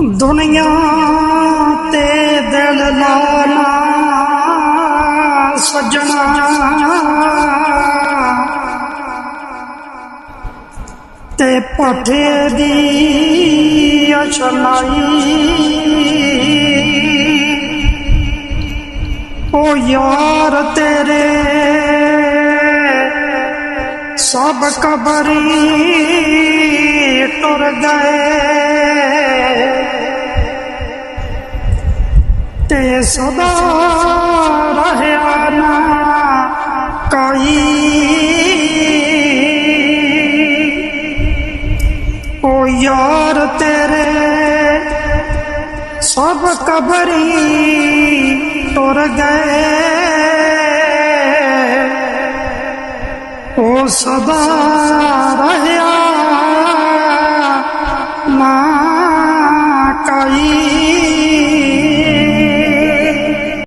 ਦੁਨੀਆ ਤੇ ਦਿਲ ਲਾਣਾ ਸੱਜਣਾ। ਤੇ ਪੱਠੇ ਦੀ ਅਛਲਾਈ ਓ ਯਾਰ ਤੇਰੇ ਸਭ ਕਬਰੀ ਟੁਰ ਗਏ। ਤੇ ਸਦਾ ਰਹਿਆ ਨਾ ਕੋਈ। ਓ ਯਾਰ ਤੇਰੇ ਸਭ ਕਬਰੀ ਤੁਰ ਗਏ। ਓ ਸਦਾ ਰਹਿਆ ਨਾ